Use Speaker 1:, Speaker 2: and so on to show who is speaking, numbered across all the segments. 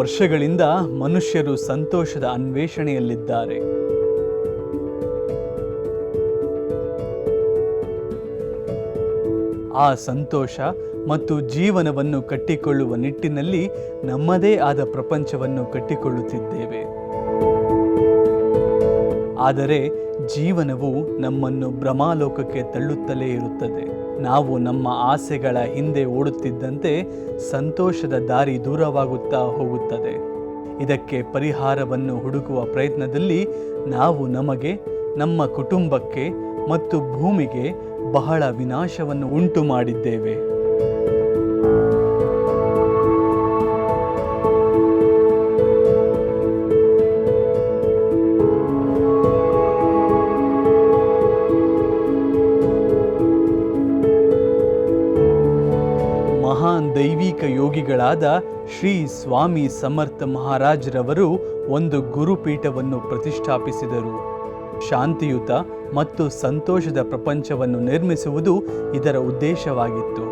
Speaker 1: ವರ್ಷಗಳಿಂದ ಮನುಷ್ಯರು ಸಂತೋಷದ ಅನ್ವೇಷಣೆಯಲ್ಲಿದ್ದಾರೆ. ಆ ಸಂತೋಷ ಮತ್ತು ಜೀವನವನ್ನು ಕಟ್ಟಿಕೊಳ್ಳುವ ನಿಟ್ಟಿನಲ್ಲಿ ನಮ್ಮದೇ ಆದ ಪ್ರಪಂಚವನ್ನು ಕಟ್ಟಿಕೊಳ್ಳುತ್ತಿದ್ದೇವೆ. ಆದರೆ ಜೀವನವು ನಮ್ಮನ್ನು ಭ್ರಮಾಲೋಕಕ್ಕೆ ತಳ್ಳುತ್ತಲೇ ಇರುತ್ತದೆ. ನಾವು ನಮ್ಮ ಆಸೆಗಳ ಹಿಂದೆ ಓಡುತ್ತಿದ್ದಂತೆ ಸಂತೋಷದ ದಾರಿ ದೂರವಾಗುತ್ತಾ ಹೋಗುತ್ತದೆ. ಇದಕ್ಕೆ ಪರಿಹಾರವನ್ನು ಹುಡುಕುವ ಪ್ರಯತ್ನದಲ್ಲಿ ನಾವು ನಮಗೆ, ನಮ್ಮ ಕುಟುಂಬಕ್ಕೆ ಮತ್ತು ಭೂಮಿಗೆ ಬಹಳ ವಿನಾಶವನ್ನು ಉಂಟು ಮಾಡಿದ್ದೇವೆ ದೈವಿಕ ಯೋಗಿಗಳಾದ ಶ್ರೀ ಸ್ವಾಮಿ ಸಮರ್ಥ ಮಹಾರಾಜರವರು ಒಂದು ಗುರುಪೀಠವನ್ನು ಪ್ರತಿಷ್ಠಾಪಿಸಿದರು. ಶಾಂತಿಯುತ ಮತ್ತು ಸಂತೋಷದ ಪ್ರಪಂಚವನ್ನು ನಿರ್ಮಿಸುವುದು ಇದರ ಉದ್ದೇಶವಾಗಿತ್ತು.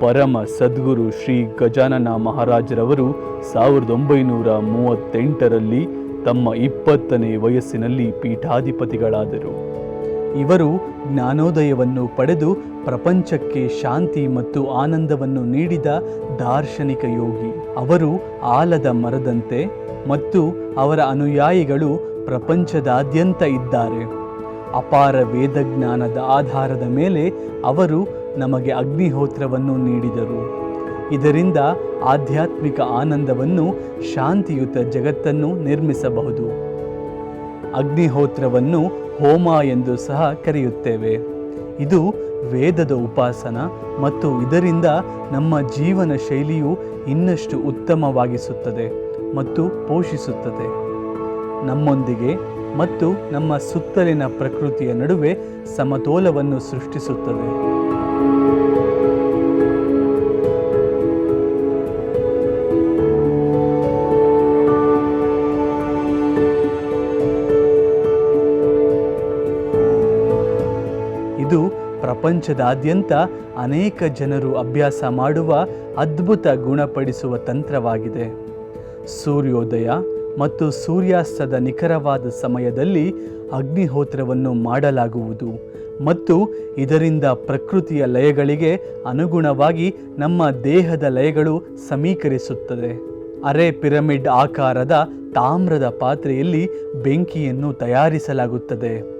Speaker 1: ಪರಮ ಸದ್ಗುರು ಶ್ರೀ ಗಜಾನನ ಮಹಾರಾಜರವರು ಸಾವಿರದ ಒಂಬೈನೂರ ಮೂವತ್ತೆಂಟರಲ್ಲಿ ತಮ್ಮ ಇಪ್ಪತ್ತನೇ ವಯಸ್ಸಿನಲ್ಲಿ ಪೀಠಾಧಿಪತಿಗಳಾದರು. ಇವರು ಜ್ಞಾನೋದಯವನ್ನು ಪಡೆದು ಪ್ರಪಂಚಕ್ಕೆ ಶಾಂತಿ ಮತ್ತು ಆನಂದವನ್ನು ನೀಡಿದ ದಾರ್ಶನಿಕ ಯೋಗಿ. ಅವರು ಆಲದ ಮರದಂತೆ ಮತ್ತು ಅವರ ಅನುಯಾಯಿಗಳು ಪ್ರಪಂಚದಾದ್ಯಂತ ಇದ್ದಾರೆ. ಅಪಾರ ವೇದಜ್ಞಾನದ ಆಧಾರದ ಮೇಲೆ ಅವರು ನಮಗೆ ಅಗ್ನಿಹೋತ್ರವನ್ನು ನೀಡಿದರು. ಇದರಿಂದ ಆಧ್ಯಾತ್ಮಿಕ ಆನಂದವನ್ನು ಶಾಂತಿಯುತ ಜಗತ್ತನ್ನು ನಿರ್ಮಿಸಬಹುದು. ಅಗ್ನಿಹೋತ್ರವನ್ನು ಹೋಮ ಎಂದು ಸಹ ಕರೆಯುತ್ತೇವೆ. ಇದು ವೇದದ ಉಪಾಸನ ಮತ್ತು ಇದರಿಂದ ನಮ್ಮ ಜೀವನ ಶೈಲಿಯು ಇನ್ನಷ್ಟು ಉತ್ತಮವಾಗಿಸುತ್ತದೆ ಮತ್ತು ಪೋಷಿಸುತ್ತದೆ. ನಮ್ಮೊಂದಿಗೆ ಮತ್ತು ನಮ್ಮ ಸುತ್ತಲಿನ ಪ್ರಕೃತಿಯ ನಡುವೆ ಸಮತೋಲವನ್ನು ಸೃಷ್ಟಿಸುತ್ತದೆ. ಪ್ರಪಂಚದಾದ್ಯಂತ ಅನೇಕ ಜನರು ಅಭ್ಯಾಸ ಮಾಡುವ ಅದ್ಭುತ ಗುಣಪಡಿಸುವ ತಂತ್ರವಾಗಿದೆ. ಸೂರ್ಯೋದಯ ಮತ್ತು ಸೂರ್ಯಾಸ್ತದ ನಿಖರವಾದ ಸಮಯದಲ್ಲಿ ಅಗ್ನಿಹೋತ್ರವನ್ನು ಮಾಡಲಾಗುವುದು ಮತ್ತು ಇದರಿಂದ ಪ್ರಕೃತಿಯ ಲಯಗಳಿಗೆ ಅನುಗುಣವಾಗಿ ನಮ್ಮ ದೇಹದ ಲಯಗಳು ಸಮೀಕರಿಸುತ್ತದೆ. ಅರೆ ಪಿರಮಿಡ್ ಆಕಾರದ ತಾಮ್ರದ ಪಾತ್ರೆಯಲ್ಲಿ ಬೆಂಕಿಯನ್ನು ತಯಾರಿಸಲಾಗುತ್ತದೆ.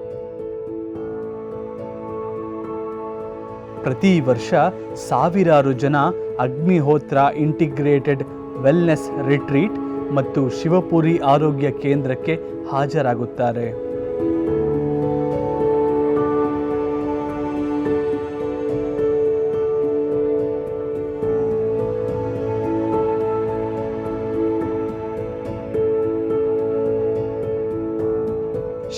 Speaker 1: ಪ್ರತಿ ವರ್ಷ ಸಾವಿರಾರು ಜನ ಅಗ್ನಿಹೋತ್ರ ಇಂಟಿಗ್ರೇಟೆಡ್ ವೆಲ್ನೆಸ್ ರಿಟ್ರೀಟ್ ಮತ್ತು ಶಿವಪುರಿ ಆರೋಗ್ಯ ಕೇಂದ್ರಕ್ಕೆ ಹಾಜರಾಗುತ್ತಾರೆ.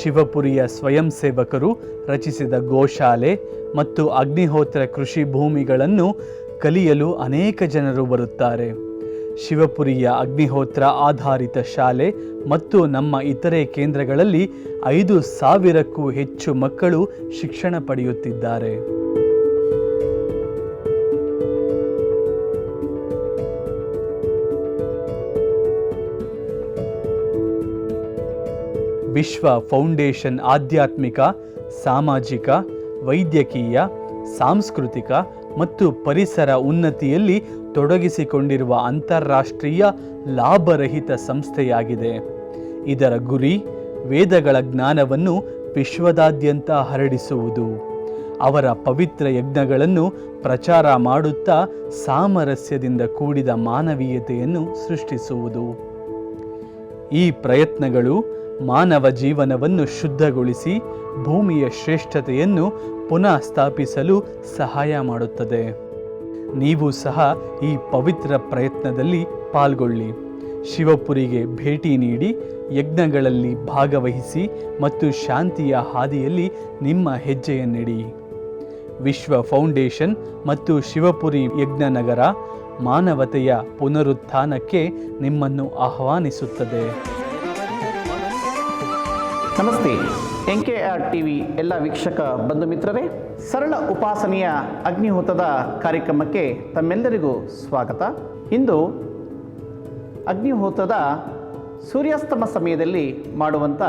Speaker 1: ಶಿವಪುರಿಯ ಸ್ವಯಂ ಸೇವಕರು ರಚಿಸಿದ ಗೋಶಾಲೆ ಮತ್ತು ಅಗ್ನಿಹೋತ್ರ ಕೃಷಿ ಭೂಮಿಗಳನ್ನು ಕಲಿಯಲು ಅನೇಕ ಜನರು ಬರುತ್ತಾರೆ. ಶಿವಪುರಿಯ ಅಗ್ನಿಹೋತ್ರ ಆಧಾರಿತ ಶಾಲೆ ಮತ್ತು ನಮ್ಮ ಇತರೆ ಕೇಂದ್ರಗಳಲ್ಲಿ ಐದು ಸಾವಿರಕ್ಕೂ ಹೆಚ್ಚು ಮಕ್ಕಳು ಶಿಕ್ಷಣ ಪಡೆಯುತ್ತಿದ್ದಾರೆ. ವಿಶ್ವ ಫೌಂಡೇಶನ್ ಆಧ್ಯಾತ್ಮಿಕ, ಸಾಮಾಜಿಕ, ವೈದ್ಯಕೀಯ, ಸಾಂಸ್ಕೃತಿಕ ಮತ್ತು ಪರಿಸರ ಉನ್ನತಿಯಲ್ಲಿ ತೊಡಗಿಸಿಕೊಂಡಿರುವ ಅಂತಾರಾಷ್ಟ್ರೀಯ ಲಾಭರಹಿತ ಸಂಸ್ಥೆಯಾಗಿದೆ. ಇದರ ಗುರಿ ವೇದಗಳ ಜ್ಞಾನವನ್ನು ವಿಶ್ವದಾದ್ಯಂತ ಹರಡಿಸುವುದು. ಅವರ ಪವಿತ್ರ ಯಜ್ಞಗಳನ್ನು ಪ್ರಚಾರ ಮಾಡುತ್ತಾ ಸಾಮರಸ್ಯದಿಂದ ಕೂಡಿದ ಮಾನವೀಯತೆಯನ್ನು ಸೃಷ್ಟಿಸುವುದು. ಈ ಪ್ರಯತ್ನಗಳು ಮಾನವ ಜೀವನವನ್ನು ಶುದ್ಧಗೊಳಿಸಿ ಭೂಮಿಯ ಶ್ರೇಷ್ಠತೆಯನ್ನು ಪುನಃ ಸ್ಥಾಪಿಸಲು ಸಹಾಯ ಮಾಡುತ್ತದೆ. ನೀವು ಸಹ ಈ ಪವಿತ್ರ ಪ್ರಯತ್ನದಲ್ಲಿ ಪಾಲ್ಗೊಳ್ಳಿ. ಶಿವಪುರಿಗೆ ಭೇಟಿ ನೀಡಿ, ಯಜ್ಞಗಳಲ್ಲಿ ಭಾಗವಹಿಸಿ ಮತ್ತು ಶಾಂತಿಯ ಹಾದಿಯಲ್ಲಿ ನಿಮ್ಮ ಹೆಜ್ಜೆಯನ್ನಿಡಿ. ವಿಶ್ವ ಫೌಂಡೇಶನ್ ಮತ್ತು ಶಿವಪುರಿ ಯಜ್ಞನಗರ ಮಾನವತೆಯ ಪುನರುತ್ಥಾನಕ್ಕೆ ನಿಮ್ಮನ್ನು ಆಹ್ವಾನಿಸುತ್ತದೆ.
Speaker 2: ನಮಸ್ತೆ. N K R T V ಎಲ್ಲ ವೀಕ್ಷಕ ಬಂಧು ಮಿತ್ರರೇ, ಸರಳ ಉಪಾಸನೆಯ ಅಗ್ನಿಹೋತದ ಕಾರ್ಯಕ್ರಮಕ್ಕೆ ತಮ್ಮೆಲ್ಲರಿಗೂ ಸ್ವಾಗತ. ಇಂದು ಅಗ್ನಿಹೋತದ ಸೂರ್ಯಾಸ್ತಮ ಸಮಯದಲ್ಲಿ ಮಾಡುವಂಥ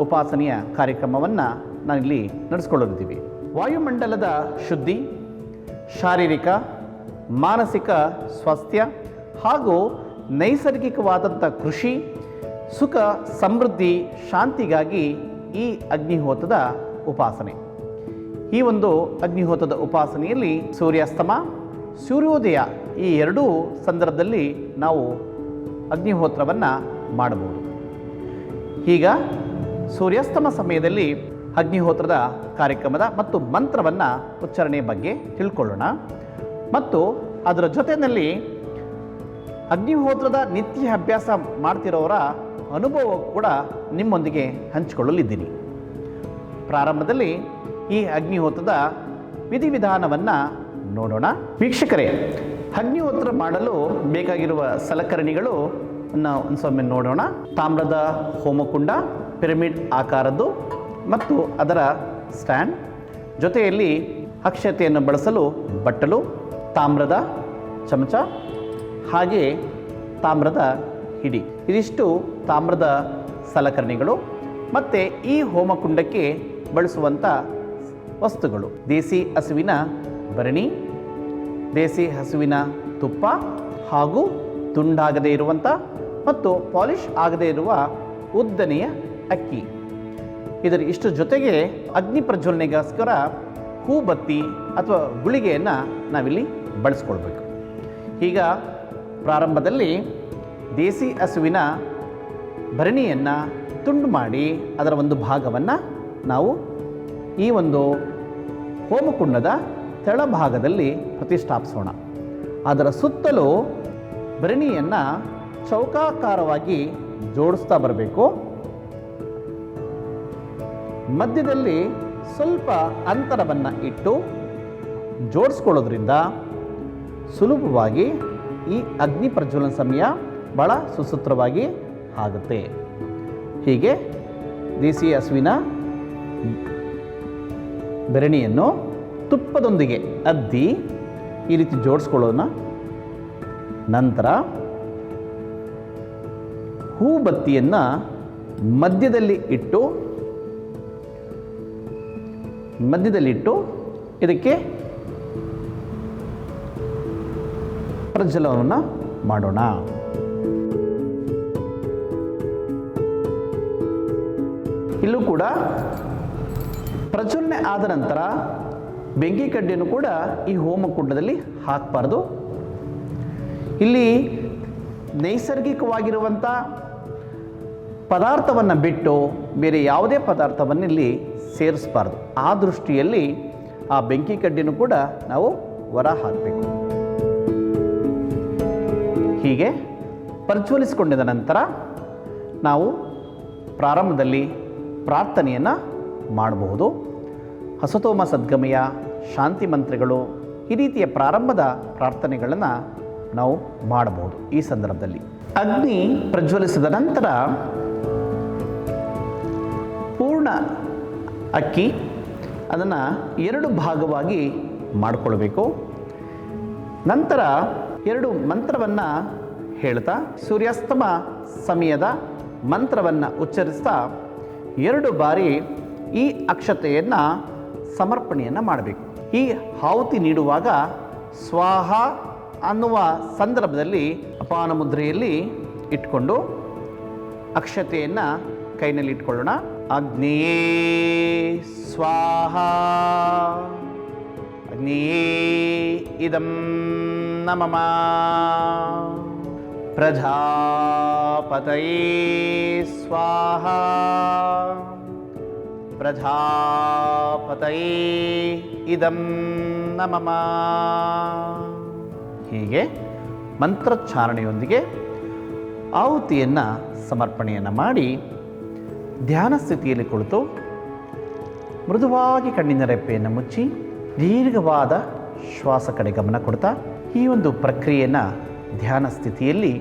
Speaker 2: ಉಪಾಸನೆಯ ಕಾರ್ಯಕ್ರಮವನ್ನು ನಾನಿಲ್ಲಿ ನಡೆಸ್ಕೊಳ್ಳಲಿದ್ದೀವಿ ವಾಯುಮಂಡಲದ ಶುದ್ಧಿ, ಶಾರೀರಿಕ, ಮಾನಸಿಕ ಸ್ವಾಸ್ಥ್ಯ ಹಾಗೂ ನೈಸರ್ಗಿಕವಾದಂಥ ಕೃಷಿ ಸುಖ, ಸಮೃದ್ಧಿ, ಶಾಂತಿಗಾಗಿ ಈ ಅಗ್ನಿಹೋತದ ಉಪಾಸನೆ. ಈ ಒಂದು ಅಗ್ನಿಹೋತದ ಉಪಾಸನೆಯಲ್ಲಿ ಸೂರ್ಯಾಸ್ತಮ, ಸೂರ್ಯೋದಯ ಈ ಎರಡೂ ಸಂದರ್ಭದಲ್ಲಿ ನಾವು ಅಗ್ನಿಹೋತ್ರವನ್ನು ಮಾಡಬಹುದು. ಈಗ ಸೂರ್ಯಾಸ್ತಮ ಸಮಯದಲ್ಲಿ ಅಗ್ನಿಹೋತ್ರದ ಕಾರ್ಯಕ್ರಮದ ಮತ್ತು ಮಂತ್ರವನ್ನು ಉಚ್ಚಾರಣೆ ಬಗ್ಗೆ ತಿಳ್ಕೊಳ್ಳೋಣ. ಮತ್ತು ಅದರ ಜೊತೆಯಲ್ಲಿ ಅಗ್ನಿಹೋತ್ರದ ನಿತ್ಯ ಅಭ್ಯಾಸ ಮಾಡ್ತಿರೋರ ಅನುಭವ ಕೂಡ ನಿಮ್ಮೊಂದಿಗೆ ಹಂಚಿಕೊಳ್ಳಲಿದ್ದೀನಿ. ಪ್ರಾರಂಭದಲ್ಲಿ ಈ ಅಗ್ನಿಹೋತ್ರದ ವಿಧಿವಿಧಾನವನ್ನು ನೋಡೋಣ. ವೀಕ್ಷಕರೇ, ಅಗ್ನಿಹೋತ್ರ ಮಾಡಲು ಬೇಕಾಗಿರುವ ಸಲಕರಣೆಗಳು ಒಂದು ಸೊಮ್ಮೆ ನೋಡೋಣ. ತಾಮ್ರದ ಹೋಮಕುಂಡ, ಪಿರಮಿಡ್ ಆಕಾರದ್ದು ಮತ್ತು ಅದರ ಸ್ಟ್ಯಾಂಡ್. ಜೊತೆಯಲ್ಲಿ ಅಕ್ಷತೆಯನ್ನು ಬಳಸಲು ಬಟ್ಟಲು, ತಾಮ್ರದ ಚಮಚ, ಹಾಗೆ ತಾಮ್ರದ ಹಿಡಿ. ಇದಿಷ್ಟು ತಾಮ್ರದ ಸಲಕರಣೆಗಳು ಮತ್ತು ಈ ಹೋಮಕುಂಡಕ್ಕೆ ಬಳಸುವಂಥ ವಸ್ತುಗಳು. ದೇಸಿ ಹಸುವಿನ ಭರಣಿ, ದೇಸಿ ಹಸುವಿನ ತುಪ್ಪ ಹಾಗೂ ತುಂಡಾಗದೇ ಇರುವಂಥ ಮತ್ತು ಪಾಲಿಷ್ ಆಗದೇ ಇರುವ ಉದ್ದನೆಯ ಅಕ್ಕಿ. ಇದರ ಇಷ್ಟು ಜೊತೆಗೆ ಅಗ್ನಿ ಪ್ರಜ್ವಲನೆಗೋಸ್ಕರ ಹೂಬತ್ತಿ ಅಥವಾ ಗುಳಿಗೆಯನ್ನು ನಾವಿಲ್ಲಿ ಬಳಸ್ಕೊಳ್ಬೇಕು. ಈಗ ಪ್ರಾರಂಭದಲ್ಲಿ ದೇಸಿ ಹಸುವಿನ ಭರಣಿಯನ್ನು ತುಂಡು ಮಾಡಿ ಅದರ ಒಂದು ಭಾಗವನ್ನು ನಾವು ಈ ಒಂದು ಹೋಮಕುಂಡದ ತೆಳಭಾಗದಲ್ಲಿ ಪ್ರತಿಷ್ಠಾಪಿಸೋಣ. ಅದರ ಸುತ್ತಲೂ ಭರಣಿಯನ್ನು ಚೌಕಾಕಾರವಾಗಿ ಜೋಡಿಸ್ತಾ ಬರಬೇಕು. ಮಧ್ಯದಲ್ಲಿ ಸ್ವಲ್ಪ ಅಂತರವನ್ನು ಇಟ್ಟು ಜೋಡಿಸ್ಕೊಳ್ಳೋದ್ರಿಂದ ಸುಲಭವಾಗಿ ಈ ಅಗ್ನಿ ಪ್ರಜ್ವಲನ ಸಮಯ ಭಾಳ ಸುಸೂತ್ರವಾಗಿ ಆಗುತ್ತೆ. ಹೀಗೆ ದೇಸಿ ಹಸುವಿನ ಬೆರಣಿಯನ್ನು ತುಪ್ಪದೊಂದಿಗೆ ಅದ್ದಿ ಈ ರೀತಿ ಜೋಡಿಸ್ಕೊಳ್ಳೋಣ ನಂತರ ಹೂಬತ್ತಿಯನ್ನು ಮಧ್ಯದಲ್ಲಿ ಇಟ್ಟು ಮಧ್ಯದಲ್ಲಿಟ್ಟು ಇದಕ್ಕೆ ಪ್ರಜ್ವಲವನ್ನು ಮಾಡೋಣ. ಇಲ್ಲೂ ಕೂಡ ಪ್ರಜ್ವಲನೆ ಆದ ನಂತರ ಬೆಂಕಿ ಕಡ್ಡಿಯನ್ನು ಕೂಡ ಈ ಹೋಮಕುಂಡದಲ್ಲಿ ಹಾಕಬಾರ್ದು. ಇಲ್ಲಿ ನೈಸರ್ಗಿಕವಾಗಿರುವಂಥ ಪದಾರ್ಥವನ್ನು ಬಿಟ್ಟು ಬೇರೆ ಯಾವುದೇ ಪದಾರ್ಥವನ್ನು ಇಲ್ಲಿ ಸೇರಿಸಬಾರ್ದು. ಆ ದೃಷ್ಟಿಯಲ್ಲಿ ಆ ಬೆಂಕಿ ಕಡ್ಡಿನೂ ಕೂಡ ನಾವು ಹೊರ ಹಾಕಬೇಕು. ಹೀಗೆ ಪ್ರಜ್ವಲಿಸಿಕೊಂಡಿದ ನಂತರ ನಾವು ಪ್ರಾರಂಭದಲ್ಲಿ ಪ್ರಾರ್ಥನೆಯನ್ನು ಮಾಡಬಹುದು. ಹಸತೋಮ ಸದ್ಗಮಯ ಶಾಂತಿ ಮಂತ್ರಗಳು ಈ ರೀತಿಯ ಪ್ರಾರಂಭದ ಪ್ರಾರ್ಥನೆಗಳನ್ನು ನಾವು ಮಾಡಬಹುದು ಈ ಸಂದರ್ಭದಲ್ಲಿ. ಅಗ್ನಿ ಪ್ರಜ್ವಲಿಸಿದ ನಂತರ ಪೂರ್ಣ ಅಕ್ಕಿ ಅದನ್ನು ಎರಡು ಭಾಗವಾಗಿ ಮಾಡಿಕೊಳ್ಬೇಕು. ನಂತರ ಎರಡು ಮಂತ್ರವನ್ನು ಹೇಳ್ತಾ ಸೂರ್ಯಾಸ್ತಮ ಸಮಯದ ಮಂತ್ರವನ್ನು ಉಚ್ಚರಿಸ್ತಾ ಎರಡು ಬಾರಿ ಈ ಅಕ್ಷತೆಯನ್ನು ಸಮರ್ಪಣೆಯನ್ನು ಮಾಡಬೇಕು. ಈ ಆಹುತಿ ನೀಡುವಾಗ ಸ್ವಾಹ ಅನ್ನುವ ಸಂದರ್ಭದಲ್ಲಿ ಅಪಾನ ಮುದ್ರೆಯಲ್ಲಿ ಇಟ್ಕೊಂಡು ಅಕ್ಷತೆಯನ್ನು ಕೈನಲ್ಲಿ ಇಟ್ಕೊಳ್ಳೋಣ. ಅಗ್ನಿಯೇ ಸ್ವಾಹ. ಅಗ್ನಿಯೇ ಇದಂ ನಮಮ ಪ್ರಜಾಪತಯೇ ಸ್ವಾಹ ಪ್ರಜಾಪತಯೇ ಇದಂ ನಮಮ ಹೀಗೆ ಮಂತ್ರೋಚ್ಚಾರಣೆಯೊಂದಿಗೆ ಆಹುತಿಯನ್ನು ಸಮರ್ಪಣೆಯನ್ನು ಮಾಡಿ ಧ್ಯಾನ ಸ್ಥಿತಿಯಲ್ಲಿ ಕುಳಿತು ಮೃದುವಾಗಿ ಕಣ್ಣಿನ ರೆಪ್ಪೆಯನ್ನು ಮುಚ್ಚಿ ದೀರ್ಘವಾದ ಶ್ವಾಸ ಕಡೆ ಗಮನ ಕೊಡ್ತಾ ಈ ಒಂದು ಪ್ರಕ್ರಿಯೆಯನ್ನು ಧ್ಯಾನ ಸ್ಥಿತಿಯಲ್ಲಿ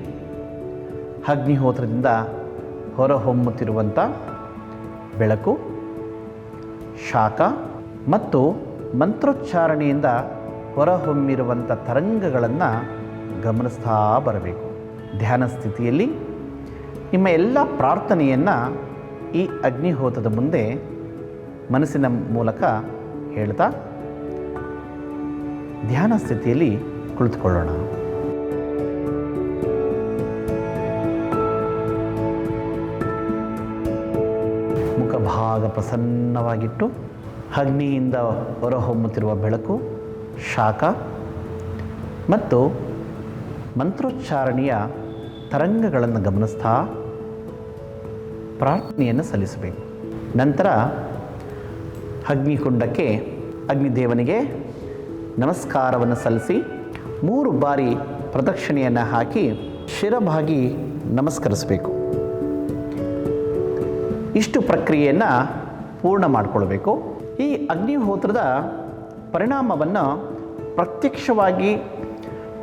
Speaker 2: ಅಗ್ನಿಹೋತ್ರದಿಂದ ಹೊರಹೊಮ್ಮುತ್ತಿರುವಂಥ ಬೆಳಕು, ಶಾಖ ಮತ್ತು ಮಂತ್ರೋಚ್ಚಾರಣೆಯಿಂದ ಹೊರಹೊಮ್ಮಿರುವಂಥ ತರಂಗಗಳನ್ನು ಗಮನಿಸ್ತಾ ಬರಬೇಕು. ಧ್ಯಾನ ಸ್ಥಿತಿಯಲ್ಲಿ ನಿಮ್ಮ ಎಲ್ಲ ಪ್ರಾರ್ಥನೆಯನ್ನು ಈ ಅಗ್ನಿಹೋತ್ರದ ಮುಂದೆ ಮನಸ್ಸಿನ ಮೂಲಕ ಹೇಳ್ತಾ ಧ್ಯಾನ ಸ್ಥಿತಿಯಲ್ಲಿ ಕುಳಿತುಕೊಳ್ಳೋಣ. ಪ್ರಸನ್ನವಾಗಿಟ್ಟು ಅಗ್ನಿಯಿಂದ ಹೊರಹೊಮ್ಮುತ್ತಿರುವ ಬೆಳಕು, ಶಾಖ ಮತ್ತು ಮಂತ್ರೋಚ್ಚಾರಣೆಯ ತರಂಗಗಳನ್ನು ಗಮನಿಸ್ತಾ ಪ್ರಾರ್ಥನೆಯನ್ನು ಸಲ್ಲಿಸಬೇಕು. ನಂತರ ಅಗ್ನಿಕುಂಡಕ್ಕೆ ಅಗ್ನಿದೇವನಿಗೆ ನಮಸ್ಕಾರವನ್ನು ಸಲ್ಲಿಸಿ ಮೂರು ಬಾರಿ ಪ್ರದಕ್ಷಿಣೆಯನ್ನು ಹಾಕಿ ಶಿರಭಾಗಿ ನಮಸ್ಕರಿಸಬೇಕು. ಇಷ್ಟು ಪ್ರಕ್ರಿಯೆಯನ್ನು ಪೂರ್ಣ ಮಾಡಿಕೊಳ್ಬೇಕು. ಈ ಅಗ್ನಿಹೋತ್ರದ ಪರಿಣಾಮವನ್ನು ಪ್ರತ್ಯಕ್ಷವಾಗಿ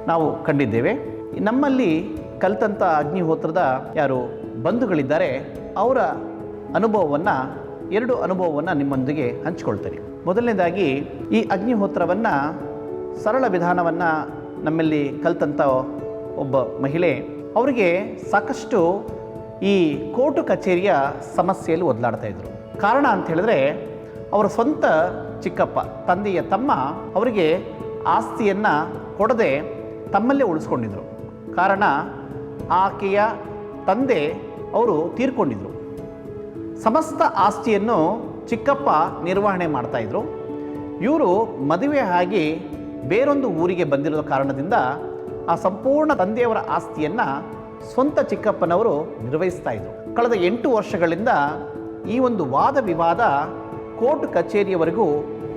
Speaker 2: ನಾವು ಕಂಡಿದ್ದೇವೆ. ನಮ್ಮಲ್ಲಿ ಕಲಿತಂಥ ಅಗ್ನಿಹೋತ್ರದ ಯಾರು ಬಂಧುಗಳಿದ್ದಾರೆ, ಅವರ ಅನುಭವವನ್ನು, ಎರಡು ಅನುಭವವನ್ನು ನಿಮ್ಮೊಂದಿಗೆ ಹಂಚಿಕೊಳ್ತೇನೆ. ಮೊದಲನೇದಾಗಿ, ಈ ಅಗ್ನಿಹೋತ್ರವನ್ನು ಸರಳ ವಿಧಾನವನ್ನು ನಮ್ಮಲ್ಲಿ ಕಲಿತಂಥ ಒಬ್ಬ ಮಹಿಳೆ, ಅವರಿಗೆ ಸಾಕಷ್ಟು ಈ ಕೋರ್ಟು ಕಚೇರಿಯ ಸಮಸ್ಯೆಯಲ್ಲಿ ಒದಲಾಡ್ತಾಯಿದ್ರು ಕಾರಣ ಅಂತ ಹೇಳಿದ್ರೆ, ಅವರ ಸ್ವಂತ ಚಿಕ್ಕಪ್ಪ, ತಂದೆಯ ತಮ್ಮ ಅವರಿಗೆ ಆಸ್ತಿಯನ್ನು ಕೊಡದೆ ತಮ್ಮಲ್ಲೇ ಉಳಿಸ್ಕೊಂಡಿದ್ರು. ಕಾರಣ, ಆಕೆಯ ತಂದೆ ಅವರು ತೀರ್ಕೊಂಡಿದ್ರು. ಸಮಸ್ತ ಆಸ್ತಿಯನ್ನು ಚಿಕ್ಕಪ್ಪ ನಿರ್ವಹಣೆ ಮಾಡ್ತಾಯಿದ್ರು ಇವರು ಮದುವೆ ಆಗಿ ಬೇರೊಂದು ಊರಿಗೆ ಬಂದಿರೋ ಕಾರಣದಿಂದ ಆ ಸಂಪೂರ್ಣ ತಂದೆಯವರ ಆಸ್ತಿಯನ್ನು ಸ್ವಂತ ಚಿಕ್ಕಪ್ಪನವರು ನಿರ್ವಹಿಸ್ತಾ ಇದ್ರು. ಕಳೆದ ಎಂಟು ವರ್ಷಗಳಿಂದ ಈ ಒಂದು ವಾದ ವಿವಾದ ಕೋರ್ಟ್ ಕಚೇರಿಯವರೆಗೂ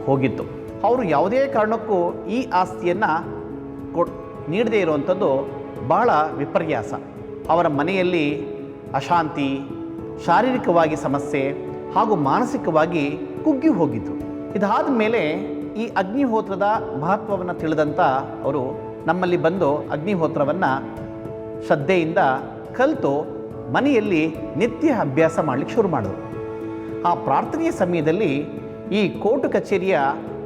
Speaker 2: ಹೋಗಿತ್ತು. ಅವರು ಯಾವುದೇ ಕಾರಣಕ್ಕೂ ಈ ಆಸ್ತಿಯನ್ನು ಕೊಟ್, ನೀಡದೇ ಇರುವಂಥದ್ದು ಬಹಳ ವಿಪರ್ಯಾಸ. ಅವರ ಮನೆಯಲ್ಲಿ ಅಶಾಂತಿ, ಶಾರೀರಿಕವಾಗಿ ಸಮಸ್ಯೆ ಹಾಗೂ ಮಾನಸಿಕವಾಗಿ ಕುಗ್ಗಿ ಹೋಗಿದ್ದು. ಇದಾದ ಮೇಲೆ ಈ ಅಗ್ನಿಹೋತ್ರದ ಮಹತ್ವವನ್ನು ತಿಳಿದಂಥ ಅವರು ನಮ್ಮಲ್ಲಿ ಬಂದು ಅಗ್ನಿಹೋತ್ರವನ್ನು ಶ್ರದ್ಧೆಯಿಂದ ಕಲಿತು ಮನೆಯಲ್ಲಿ ನಿತ್ಯ ಅಭ್ಯಾಸ ಮಾಡಲಿಕ್ಕೆ ಶುರು ಮಾಡಿದ್ರು. ಆ ಪ್ರಾರ್ಥನೆಯ ಸಮಯದಲ್ಲಿ ಈ ಕೋರ್ಟ್ ಕಚೇರಿಯ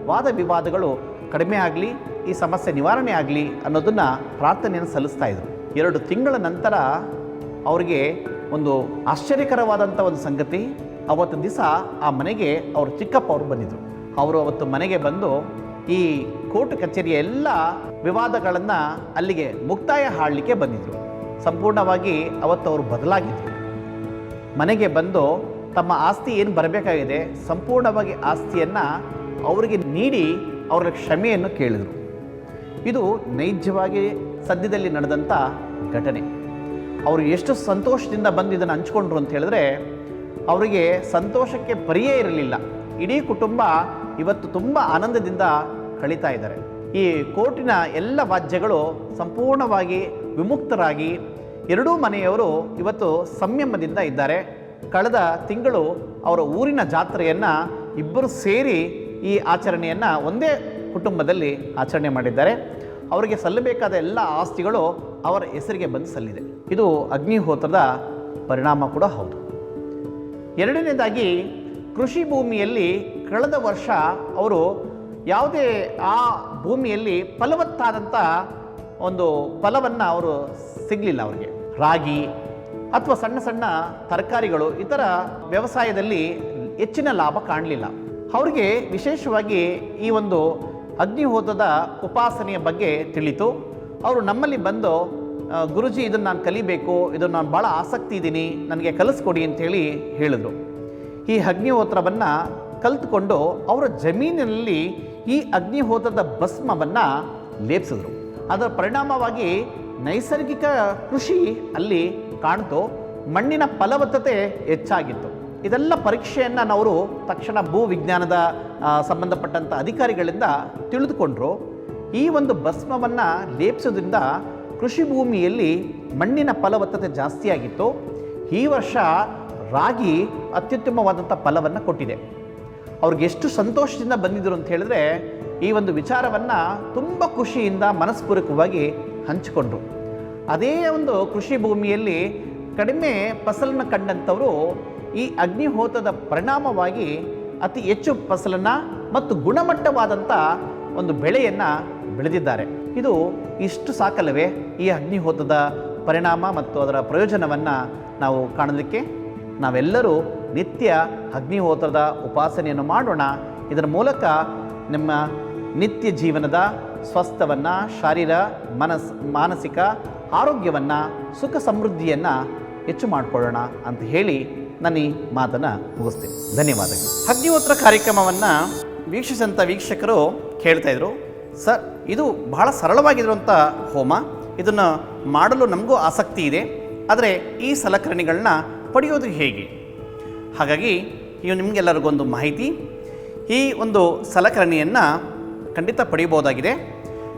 Speaker 2: ವಾದ ವಿವಾದಗಳು ಕಡಿಮೆ ಆಗಲಿ, ಈ ಸಮಸ್ಯೆ ನಿವಾರಣೆ ಆಗಲಿ ಅನ್ನೋದನ್ನು ಪ್ರಾರ್ಥನೆಯನ್ನು ಸಲ್ಲಿಸ್ತಾ ಇದ್ರು. ಎರಡು ತಿಂಗಳ ನಂತರ ಅವರಿಗೆ ಒಂದು ಆಶ್ಚರ್ಯಕರವಾದಂಥ ಒಂದು ಸಂಗತಿ, ಅವತ್ತು ದಿವಸ ಆ ಮನೆಗೆ ಅವ್ರ ಚಿಕ್ಕಪ್ಪ ಅವರು ಬಂದಿದ್ದರು ಅವರು ಅವತ್ತು ಮನೆಗೆ ಬಂದು ಈ ಕೋರ್ಟ್ ಕಚೇರಿಯ ಎಲ್ಲ ವಿವಾದಗಳನ್ನು ಅಲ್ಲಿಗೆ ಮುಕ್ತಾಯ ಹಾಡಲಿಕ್ಕೆ ಬಂದಿದ್ದರು ಸಂಪೂರ್ಣವಾಗಿ ಅವತ್ತು ಅವರು ಬದಲಾಗಿದ್ದರು ಮನೆಗೆ ಬಂದು ತಮ್ಮ ಆಸ್ತಿ ಏನು ಬರಬೇಕಾಗಿದೆ, ಸಂಪೂರ್ಣವಾಗಿ ಆಸ್ತಿಯನ್ನು ಅವರಿಗೆ ನೀಡಿ ಅವರ ಕ್ಷಮೆಯನ್ನು ಕೇಳಿದರು. ಇದು ನೈಜವಾಗಿ ಸದ್ಯದಲ್ಲಿ ನಡೆದಂಥ ಘಟನೆ. ಅವರು ಎಷ್ಟು ಸಂತೋಷದಿಂದ ಬಂದು ಇದನ್ನು ಹಂಚ್ಕೊಂಡ್ರು ಅಂತ ಹೇಳಿದ್ರೆ, ಅವರಿಗೆ ಸಂತೋಷಕ್ಕೆ ಪರಿಯೇ ಇರಲಿಲ್ಲ. ಇಡೀ ಕುಟುಂಬ ಇವತ್ತು ತುಂಬ ಆನಂದದಿಂದ ಕಳೀತಾ ಇದ್ದಾರೆ. ಈ ಕೋರ್ಟಿನ ಎಲ್ಲ ವಾದ್ಯಗಳು ಸಂಪೂರ್ಣವಾಗಿ ವಿಮುಕ್ತರಾಗಿ, ಎರಡೂ ಮನೆಯವರು ಇವತ್ತು ಸಂಯಮದಿಂದ ಇದ್ದಾರೆ. ಕಳೆದ ತಿಂಗಳು ಅವರ ಊರಿನ ಜಾತ್ರೆಯನ್ನು ಇಬ್ಬರು ಸೇರಿ ಈ ಆಚರಣೆಯನ್ನು ಒಂದೇ ಕುಟುಂಬದಲ್ಲಿ ಆಚರಣೆ ಮಾಡಿದ್ದಾರೆ. ಅವರಿಗೆ ಸಲ್ಲಬೇಕಾದ ಎಲ್ಲ ಆಸ್ತಿಗಳು ಅವರ ಹೆಸರಿಗೆ ಬಂದು ಸಲ್ಲಿದೆ. ಇದು ಅಗ್ನಿಹೋತ್ರದ ಪರಿಣಾಮ ಕೂಡ ಹೌದು. ಎರಡನೇದಾಗಿ ಕೃಷಿ ಭೂಮಿಯಲ್ಲಿ ಕಳೆದ ವರ್ಷ ಅವರು ಯಾವುದೇ ಆ ಭೂಮಿಯಲ್ಲಿ ಫಲವತ್ತಾದಂಥ ಒಂದು ಫಲವನ್ನು ಅವರು ಸಿಗಲಿಲ್ಲ ಅವರಿಗೆ. ರಾಗಿ ಅಥವಾ ಸಣ್ಣ ಸಣ್ಣ ತರಕಾರಿಗಳು, ಇತರ ವ್ಯವಸಾಯದಲ್ಲಿ ಹೆಚ್ಚಿನ ಲಾಭ ಕಾಣಲಿಲ್ಲ. ಅವ್ರಿಗೆ ವಿಶೇಷವಾಗಿ ಈ ಒಂದು ಅಗ್ನಿಹೋತದ ಉಪಾಸನೆಯ ಬಗ್ಗೆ ತಿಳಿತು. ಅವರು ನಮ್ಮಲ್ಲಿ ಬಂದು ಗುರುಜಿ, ಇದನ್ನು ನಾನು ಕಲಿಬೇಕು, ಇದನ್ನು ನಾನು ಭಾಳ ಆಸಕ್ತಿ ಇದ್ದೀನಿ ನನಗೆ ಕಲಿಸ್ಕೊಡಿ ಅಂತೇಳಿ ಹೇಳಿದ್ರು. ಈ ಅಗ್ನಿಹೋತ್ರವನ್ನು ಕಲಿತುಕೊಂಡು ಅವರ ಜಮೀನಿನಲ್ಲಿ ಈ ಅಗ್ನಿಹೋತ್ರದ ಭಸ್ಮವನ್ನು ಲೇಪಿಸಿದ್ರು. ಅದರ ಪರಿಣಾಮವಾಗಿ ನೈಸರ್ಗಿಕ ಕೃಷಿ ಅಲ್ಲಿ ಕಾಣ್ತು, ಮಣ್ಣಿನ ಫಲವತ್ತತೆ ಹೆಚ್ಚಾಗಿತ್ತು. ಇದೆಲ್ಲ ಪರೀಕ್ಷೆಯನ್ನು ನಾವು ತಕ್ಷಣ ಭೂ ವಿಜ್ಞಾನದ ಸಂಬಂಧಪಟ್ಟಂಥ ಅಧಿಕಾರಿಗಳಿಂದ ತಿಳಿದುಕೊಂಡ್ರು. ಈ ಒಂದು ಭಸ್ಮವನ್ನು ಲೇಪಿಸೋದ್ರಿಂದ ಕೃಷಿ ಭೂಮಿಯಲ್ಲಿ ಮಣ್ಣಿನ ಫಲವತ್ತತೆ ಜಾಸ್ತಿಯಾಗಿತ್ತು. ಈ ವರ್ಷ ರಾಗಿ ಅತ್ಯುತ್ತಮವಾದಂಥ ಫಲವನ್ನು ಕೊಟ್ಟಿದೆ. ಅವ್ರಿಗೆ ಎಷ್ಟು ಸಂತೋಷದಿಂದ ಬಂದಿದ್ರು ಅಂತ ಹೇಳಿದ್ರೆ, ಈ ಒಂದು ವಿಚಾರವನ್ನು ತುಂಬ ಖುಷಿಯಿಂದ ಮನಸ್ಪೂರ್ವಕವಾಗಿ ಹಂಚಿಕೊಂಡ್ರು. ಅದೇ ಒಂದು ಕೃಷಿ ಭೂಮಿಯಲ್ಲಿ ಕಡಿಮೆ ಫಸಲನ್ನು ಕಂಡಂಥವರು ಈ ಅಗ್ನಿಹೋತದ ಪರಿಣಾಮವಾಗಿ ಅತಿ ಹೆಚ್ಚು ಫಸಲನ್ನು ಮತ್ತು ಗುಣಮಟ್ಟವಾದಂಥ ಒಂದು ಬೆಳೆಯನ್ನು ಬೆಳೆದಿದ್ದಾರೆ. ಇದು ಇಷ್ಟು ಸಾಕಲ್ಲವೇ ಈ ಅಗ್ನಿಹೋತದ ಪರಿಣಾಮ ಮತ್ತು ಅದರ ಪ್ರಯೋಜನವನ್ನು ನಾವು ಕಾಣಲಿಕ್ಕೆ? ನಾವೆಲ್ಲರೂ ನಿತ್ಯ ಅಗ್ನಿಹೋತ್ರದ ಉಪಾಸನೆಯನ್ನು ಮಾಡೋಣ. ಇದರ ಮೂಲಕ ನಿಮ್ಮ ನಿತ್ಯ ಜೀವನದ ಸ್ವಸ್ಥವನ್ನು ಶಾರೀರ, ಮನಸ್, ಮಾನಸಿಕ ಆರೋಗ್ಯವನ್ನು, ಸುಖ ಸಮೃದ್ಧಿಯನ್ನು ಹೆಚ್ಚು ಮಾಡಿಕೊಳ್ಳೋಣ ಅಂತ ಹೇಳಿ ನಾನು ಈ ಮಾತನ್ನು ಮುಗಿಸ್ತೀನಿ. ಧನ್ಯವಾದಗಳು. ಅಗ್ನಿಹೋತ್ರ ಕಾರ್ಯಕ್ರಮವನ್ನು ವೀಕ್ಷಿಸಿದಂಥ ವೀಕ್ಷಕರು ಕೇಳ್ತಾ ಇದ್ರು, ಸರ್, ಇದು ಬಹಳ ಸರಳವಾಗಿರುವಂಥ ಹೋಮ. ಇದನ್ನು ಮಾಡಲು ನಮಗೂ ಆಸಕ್ತಿ ಇದೆ. ಆದರೆ ಈ ಸಲಕರಣೆಗಳನ್ನ ಪಡೆಯೋದು ಹೇಗೆ? ಹಾಗಾಗಿ ಇವು ನಿಮಗೆಲ್ಲರಿಗೊಂದು ಮಾಹಿತಿ. ಈ ಒಂದು ಸಲಕರಣೆಯನ್ನು ಖಂಡಿತ ಪಡೆಯಬಹುದಾಗಿದೆ.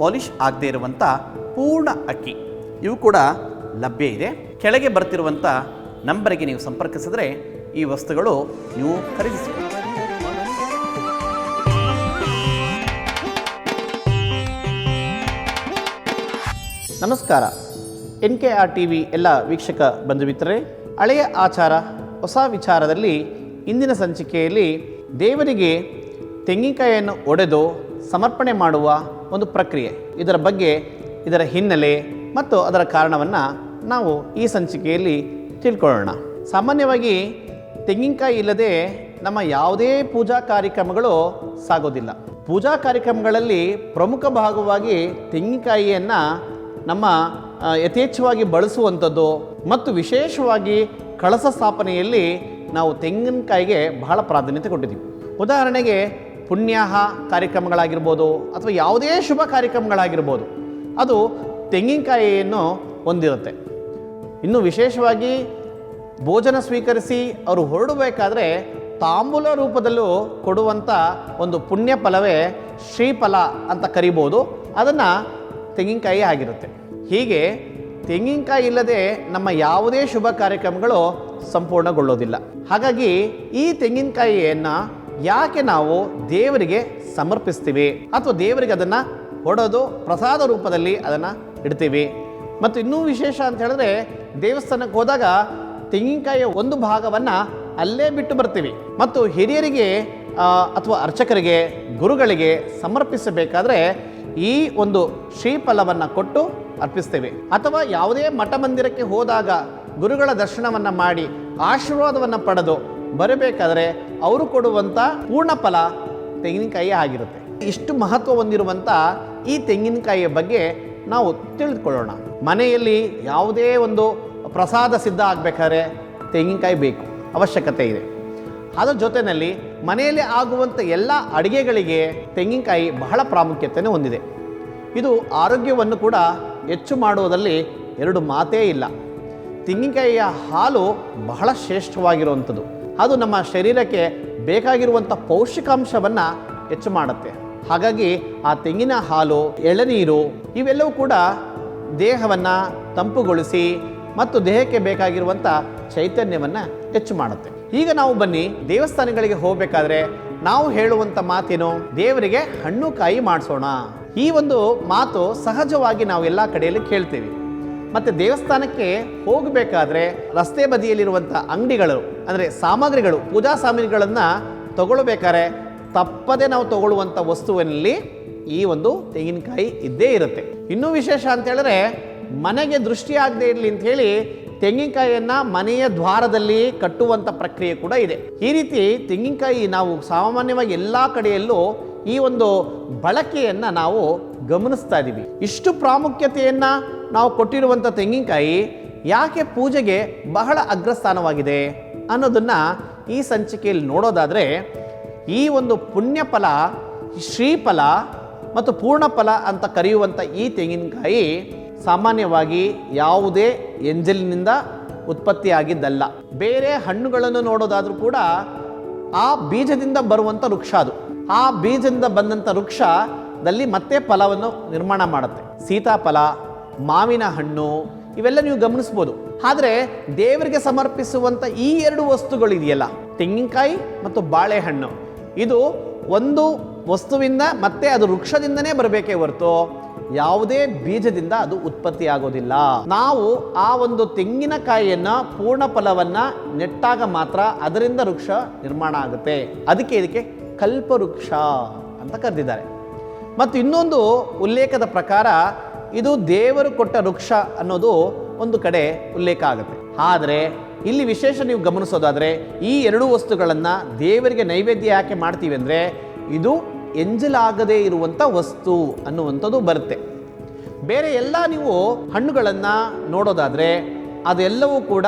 Speaker 2: ಪಾಲಿಷ್ ಆಗದೇ ಇರುವಂಥ ಪೂರ್ಣ ಅಕ್ಕಿ. ಇವು ಕೂಡ ಲಭ್ಯ ಇದೆ. ಕೆಳಗೆ ಬರ್ತಿರುವಂಥ ನಂಬರಿಗೆ ನೀವು ಸಂಪರ್ಕಿಸಿದ್ರೆ ಈ ವಸ್ತುಗಳು ನೀವು ಖರೀದಿಸಬಹುದು ನಮಸ್ಕಾರ. N K R T V ಎಲ್ಲ ವೀಕ್ಷಕ ಬಂಧು ಮಿತ್ರರೇ ಹಳೆಯ ಆಚಾರ, ಹೊಸ ವಿಚಾರದಲ್ಲಿ ಇಂದಿನ ಸಂಚಿಕೆಯಲ್ಲಿ ದೇವರಿಗೆ ತೆಂಗಿನಕಾಯಿಯನ್ನು ಒಡೆದು ಸಮರ್ಪಣೆ ಮಾಡುವ ಒಂದು ಪ್ರಕ್ರಿಯೆ. ಇದರ ಬಗ್ಗೆ, ಇದರ ಹಿನ್ನೆಲೆ ಮತ್ತು ಅದರ ಕಾರಣವನ್ನು ನಾವು ಈ ಸಂಚಿಕೆಯಲ್ಲಿ ತಿಳ್ಕೊಳ್ಳೋಣ. ಸಾಮಾನ್ಯವಾಗಿ ತೆಂಗಿನಕಾಯಿ ಇಲ್ಲದೆ ನಮ್ಮ ಯಾವುದೇ ಪೂಜಾ ಕಾರ್ಯಕ್ರಮಗಳು ಸಾಗೋದಿಲ್ಲ. ಪೂಜಾ ಕಾರ್ಯಕ್ರಮಗಳಲ್ಲಿ ಪ್ರಮುಖ ಭಾಗವಾಗಿ ತೆಂಗಿನಕಾಯಿಯನ್ನು ನಮ್ಮ ಯಥೇಚ್ಛವಾಗಿ ಬಳಸುವಂಥದ್ದು ಮತ್ತು ವಿಶೇಷವಾಗಿ ಕಳಸ ಸ್ಥಾಪನೆಯಲ್ಲಿ ನಾವು ತೆಂಗಿನಕಾಯಿಗೆ ಬಹಳ ಪ್ರಾಧಾನ್ಯತೆ ಕೊಟ್ಟಿದ್ದೀವಿ. ಉದಾಹರಣೆಗೆ ಪುಣ್ಯಾಹ ಕಾರ್ಯಕ್ರಮಗಳಾಗಿರ್ಬೋದು ಅಥವಾ ಯಾವುದೇ ಶುಭ ಕಾರ್ಯಕ್ರಮಗಳಾಗಿರ್ಬೋದು, ಅದು ತೆಂಗಿನಕಾಯಿಯನ್ನು ಹೊಂದಿರುತ್ತೆ. ಇನ್ನು ವಿಶೇಷವಾಗಿ ಭೋಜನ ಸ್ವೀಕರಿಸಿ ಅವರು ಹೊರಡಬೇಕಾದ್ರೆ ತಾಂಬೂಲ ರೂಪದಲ್ಲೂ ಕೊಡುವಂಥ ಒಂದು ಪುಣ್ಯ ಫಲವೇ ಶ್ರೀಫಲ ಅಂತ ಕರಿಬೋದು. ಅದನ್ನು ತೆಂಗಿನಕಾಯಿ ಆಗಿರುತ್ತೆ. ಹೀಗೆ ತೆಂಗಿನಕಾಯಿ ಇಲ್ಲದೆ ನಮ್ಮ ಯಾವುದೇ ಶುಭ ಕಾರ್ಯಕ್ರಮಗಳು ಸಂಪೂರ್ಣಗೊಳ್ಳೋದಿಲ್ಲ. ಹಾಗಾಗಿ ಈ ತೆಂಗಿನಕಾಯಿಯನ್ನು ಯಾಕೆ ನಾವು ದೇವರಿಗೆ ಸಮರ್ಪಿಸ್ತೀವಿ? ಅಥವಾ ದೇವರಿಗೆ ಅದನ್ನು ಹೊಡೆದು ಪ್ರಸಾದ ರೂಪದಲ್ಲಿ ಅದನ್ನು ಇಡ್ತೀವಿ? ಮತ್ತು ಇನ್ನೂ ವಿಶೇಷ ಅಂತ ಹೇಳಿದ್ರೆ, ದೇವಸ್ಥಾನಕ್ಕೆ ಹೋದಾಗ ತೆಂಗಿನಕಾಯಿಯ ಒಂದು ಭಾಗವನ್ನು ಅಲ್ಲೇ ಬಿಟ್ಟು ಬರ್ತೀವಿ. ಮತ್ತು ಹಿರಿಯರಿಗೆ ಅಥವಾ ಅರ್ಚಕರಿಗೆ, ಗುರುಗಳಿಗೆ ಸಮರ್ಪಿಸಬೇಕಾದ್ರೆ ಈ ಒಂದು ಶ್ರೀಫಲವನ್ನು ಕೊಟ್ಟು ಅರ್ಪಿಸ್ತೇವೆ. ಅಥವಾ ಯಾವುದೇ ಮಠ ಮಂದಿರಕ್ಕೆ ಹೋದಾಗ ಗುರುಗಳ ದರ್ಶನವನ್ನು ಮಾಡಿ ಆಶೀರ್ವಾದವನ್ನು ಪಡೆದು ಬರಬೇಕಾದ್ರೆ ಅವರು ಕೊಡುವಂಥ ಪೂರ್ಣ ಫಲ ತೆಂಗಿನಕಾಯಿ ಆಗಿರುತ್ತೆ. ಇಷ್ಟು ಮಹತ್ವ ಹೊಂದಿರುವಂಥ ಈ ತೆಂಗಿನಕಾಯಿಯ ಬಗ್ಗೆ ನಾವು ತಿಳಿದುಕೊಳ್ಳೋಣ ಮನೆಯಲ್ಲಿ ಯಾವುದೇ ಒಂದು ಪ್ರಸಾದ ಸಿದ್ಧ ಆಗಬೇಕಾದ್ರೆ ತೆಂಗಿನಕಾಯಿ ಬೇಕು, ಅವಶ್ಯಕತೆ ಇದೆ. ಅದರ ಜೊತೆಯಲ್ಲಿ ಮನೆಯಲ್ಲಿ ಆಗುವಂಥ ಎಲ್ಲ ಅಡುಗೆಗಳಿಗೆ ತೆಂಗಿನಕಾಯಿ ಬಹಳ ಪ್ರಾಮುಖ್ಯತೆಯನ್ನು ಹೊಂದಿದೆ. ಇದು ಆರೋಗ್ಯವನ್ನು ಕೂಡ ಹೆಚ್ಚು ಮಾಡುವುದರಲ್ಲಿ ಎರಡು ಮಾತೇ ಇಲ್ಲ. ತೆಂಗಿನಕಾಯಿಯ ಹಾಲು ಬಹಳ ಶ್ರೇಷ್ಠವಾಗಿರುವಂಥದ್ದು. ಅದು ನಮ್ಮ ಶರೀರಕ್ಕೆ ಬೇಕಾಗಿರುವಂಥ ಪೌಷ್ಟಿಕಾಂಶವನ್ನು ಹೆಚ್ಚು ಮಾಡುತ್ತೆ. ಹಾಗಾಗಿ ಆ ತೆಂಗಿನ ಹಾಲು, ಎಳನೀರು ಇವೆಲ್ಲವೂ ಕೂಡ ದೇಹವನ್ನು ತಂಪುಗೊಳಿಸಿ ಮತ್ತು ದೇಹಕ್ಕೆ ಬೇಕಾಗಿರುವಂಥ ಚೈತನ್ಯವನ್ನು ಹೆಚ್ಚು ಮಾಡುತ್ತೆ. ಈಗ ನಾವು ಬನ್ನಿ ದೇವಸ್ಥಾನಗಳಿಗೆ ಹೋಗಬೇಕಾದ್ರೆ ನಾವು ಹೇಳುವಂಥ ಮಾತೇನು? ದೇವರಿಗೆ ಹಣ್ಣು ಕಾಯಿ ಮಾಡಿಸೋಣ. ಈ ಒಂದು ಮಾತು ಸಹಜವಾಗಿ ನಾವು ಎಲ್ಲ ಕಡೆಯಲ್ಲಿ ಕೇಳ್ತೀವಿ. ಮತ್ತು ದೇವಸ್ಥಾನಕ್ಕೆ ಹೋಗಬೇಕಾದ್ರೆ ರಸ್ತೆ ಬದಿಯಲ್ಲಿರುವಂಥ ಅಂಗಡಿಗಳು ಅಂದರೆ ಸಾಮಗ್ರಿಗಳು, ಪೂಜಾ ಸಾಮಗ್ರಿಗಳನ್ನು ತಗೊಳ್ಬೇಕಾದ್ರೆ ತಪ್ಪದೆ ನಾವು ತಗೊಳ್ಳುವಂಥ ವಸ್ತುವಿನಲ್ಲಿ ಈ ಒಂದು ತೆಂಗಿನಕಾಯಿ ಇದ್ದೇ ಇರುತ್ತೆ. ಇನ್ನೂ ವಿಶೇಷ ಅಂತ ಹೇಳಿದ್ರೆ ಮನೆಗೆ ದೃಷ್ಟಿ ಆಗದೆ ಇರಲಿ ಅಂತ ಹೇಳಿ ತೆಂಗಿನಕಾಯಿಯನ್ನು ಮನೆಯ ದ್ವಾರದಲ್ಲಿ ಕಟ್ಟುವಂಥ ಪ್ರಕ್ರಿಯೆ ಕೂಡ ಇದೆ. ಈ ರೀತಿ ತೆಂಗಿನಕಾಯಿ ನಾವು ಸಾಮಾನ್ಯವಾಗಿ ಎಲ್ಲ ಕಡೆಯಲ್ಲೂ ಈ ಒಂದು ಬಳಕೆಯನ್ನು ನಾವು ಗಮನಿಸ್ತಾ ಇದ್ದೀವಿ. ಇಷ್ಟು ಪ್ರಾಮುಖ್ಯತೆಯನ್ನು ನಾವು ಕೊಟ್ಟಿರುವಂಥ ತೆಂಗಿನಕಾಯಿ ಯಾಕೆ ಪೂಜೆಗೆ ಬಹಳ ಅಗ್ರಸ್ಥಾನವಾಗಿದೆ? ಅನ್ನೋದನ್ನು ಈ ಸಂಚಿಕೆಯಲ್ಲಿ ನೋಡೋದಾದರೆ, ಈ ಒಂದು ಪುಣ್ಯಫಲ, ಶ್ರೀಫಲ ಮತ್ತು ಪೂರ್ಣಫಲ ಅಂತ ಕರೆಯುವಂಥ ಈ ತೆಂಗಿನಕಾಯಿ ಸಾಮಾನ್ಯವಾಗಿ ಯಾವುದೇ ಎಂಜಲಿನಿಂದ ಉತ್ಪತ್ತಿಯಾಗಿದ್ದಲ್ಲ. ಬೇರೆ ಹಣ್ಣುಗಳನ್ನು ನೋಡೋದಾದರೂ ಕೂಡ ಆ ಬೀಜದಿಂದ ಬರುವಂಥ ವೃಕ್ಷ ಅದು. ಆ ಬೀಜದಿಂದ ಬಂದಂಥ ವೃಕ್ಷದಲ್ಲಿ ಮತ್ತೆ ಫಲವನ್ನು ನಿರ್ಮಾಣ ಮಾಡುತ್ತೆ. ಸೀತಾಫಲ, ಮಾವಿನ ಹಣ್ಣು ಇವೆಲ್ಲ ನೀವು ಗಮನಿಸ್ಬೋದು. ಆದರೆ ದೇವರಿಗೆ ಸಮರ್ಪಿಸುವಂಥ ಈ ಎರಡು ವಸ್ತುಗಳು ಇದೆಯಲ್ಲ ತೆಂಗಿನಕಾಯಿ ಮತ್ತು ಬಾಳೆಹಣ್ಣು, ಇದು ಒಂದು ವಸ್ತುವಿಂದ ಮತ್ತೆ ಅದು ವೃಕ್ಷದಿಂದನೇ ಬರಬೇಕೇ ಹೊರತು ಯಾವುದೇ ಬೀಜದಿಂದ ಅದು ಉತ್ಪತ್ತಿ ಆಗೋದಿಲ್ಲ. ನಾವು ಆ ಒಂದು ತೆಂಗಿನಕಾಯಿಯನ್ನ ಪೂರ್ಣ ಫಲವನ್ನ ನೆಟ್ಟಾಗ ಮಾತ್ರ ಅದರಿಂದ ವೃಕ್ಷ ನಿರ್ಮಾಣ ಆಗುತ್ತೆ. ಅದಕ್ಕೆ ಇದಕ್ಕೆ ಕಲ್ಪವೃಕ್ಷ ಅಂತ ಕರೆದಿದ್ದಾರೆ. ಮತ್ತು ಇನ್ನೊಂದು ಉಲ್ಲೇಖದ ಪ್ರಕಾರ ಇದು ದೇವರು ಕೊಟ್ಟ ವೃಕ್ಷ ಅನ್ನೋದು ಒಂದು ಕಡೆ ಉಲ್ಲೇಖ ಆಗುತ್ತೆ. ಆದರೆ ಇಲ್ಲಿ ವಿಶೇಷ ನೀವು ಗಮನಿಸೋದಾದರೆ ಈ ಎರಡು ವಸ್ತುಗಳನ್ನು ದೇವರಿಗೆ ನೈವೇದ್ಯ ಯಾಕೆ ಮಾಡ್ತೀವಿ ಅಂದರೆ ಇದು ಎಂಜಲಾಗದೇ ಇರುವಂಥ ವಸ್ತು ಅನ್ನುವಂಥದ್ದು ಬರುತ್ತೆ. ಬೇರೆ ಎಲ್ಲ ನೀವು ಹಣ್ಣುಗಳನ್ನು ನೋಡೋದಾದರೆ ಅದೆಲ್ಲವೂ ಕೂಡ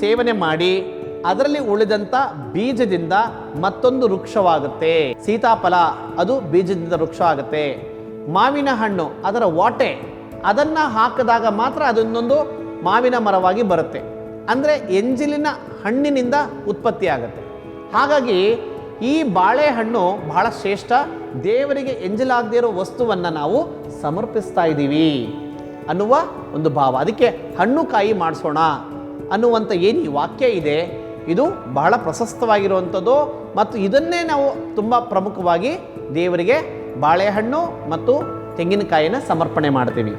Speaker 2: ಸೇವನೆ ಮಾಡಿ ಅದರಲ್ಲಿ ಉಳಿದಂಥ ಬೀಜದಿಂದ ಮತ್ತೊಂದು ವೃಕ್ಷವಾಗುತ್ತೆ. ಸೀತಾಫಲ ಅದು ಬೀಜದಿಂದ ವೃಕ್ಷ ಆಗುತ್ತೆ ಮಾವಿನ ಹಣ್ಣು ಅದರ ವಾಟೆ ಅದನ್ನು ಹಾಕಿದಾಗ ಮಾತ್ರ ಅದನ್ನೊಂದು ಮಾವಿನ ಮರವಾಗಿ ಬರುತ್ತೆ. ಅಂದರೆ ಎಂಜಿಲಿನ ಹಣ್ಣಿನಿಂದ ಉತ್ಪತ್ತಿ ಆಗುತ್ತೆ. ಹಾಗಾಗಿ ಈ ಬಾಳೆಹಣ್ಣು ಬಹಳ ಶ್ರೇಷ್ಠ. ದೇವರಿಗೆ ಎಂಜಲಾಗದೇ ಇರೋ ವಸ್ತುವನ್ನು ನಾವು ಸಮರ್ಪಿಸ್ತಾ ಇದ್ದೀವಿ ಅನ್ನುವ ಒಂದು ಭಾವ. ಅದಕ್ಕೆ ಹಣ್ಣು ಕಾಯಿ ಮಾಡಿಸೋಣ ಅನ್ನುವಂಥ ಏನು ಈ ವಾಕ್ಯ ಇದೆ, ಇದು ಬಹಳ ಪ್ರಶಸ್ತವಾಗಿರುವಂಥದ್ದು ಮತ್ತು ಇದನ್ನೇ ನಾವು ತುಂಬ ಪ್ರಮುಖವಾಗಿ ದೇವರಿಗೆ ಬಾಳೆಹಣ್ಣು ಮತ್ತು ತೆಂಗಿನಕಾಯಿನ ಸಮರ್ಪಣೆ ಮಾಡ್ತೀವಿ.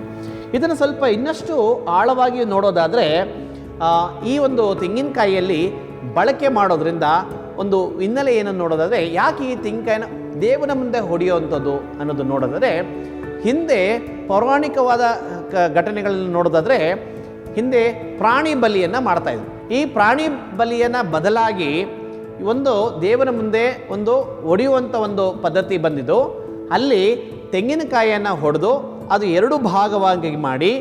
Speaker 2: ಇದನ್ನು ಸ್ವಲ್ಪ ಇನ್ನಷ್ಟು ಆಳವಾಗಿ ನೋಡೋದಾದರೆ ಈ ಒಂದು ತೆಂಗಿನಕಾಯಿಯಲ್ಲಿ ಬಳಕೆ ಮಾಡೋದ್ರಿಂದ ಒಂದು ಹಿನ್ನೆಲೆ ಏನನ್ನು ನೋಡೋದಾದರೆ, ಯಾಕೆ ಈ ತೆಂಗಿನಕಾಯಿನ ದೇವನ ಮುಂದೆ ಹೊಡೆಯುವಂಥದ್ದು ಅನ್ನೋದು ನೋಡೋದಾದರೆ, ಹಿಂದೆ ಪೌರಾಣಿಕವಾದ ಕ- ಘಟನೆಗಳನ್ನು ನೋಡೋದಾದರೆ, ಹಿಂದೆ ಪ್ರಾಣಿ ಬಲಿಯನ್ನು ಮಾಡ್ತಾಯಿದ್ರು ಈ ಪ್ರಾಣಿ ಬಲಿಯನ್ನು ಬದಲಾಗಿ ಒಂದು ದೇವರ ಮುಂದೆ ಒಂದು ಒಡೆಯುವಂಥ ಒಂದು ಪದ್ಧತಿ ಬಂದಿದ್ದು, ಅಲ್ಲಿ ತೆಂಗಿನಕಾಯಿಯನ್ನು ಹೊಡೆದು ಅದು ಎರಡು ಭಾಗವಾಗಿ ಮಾಡಿ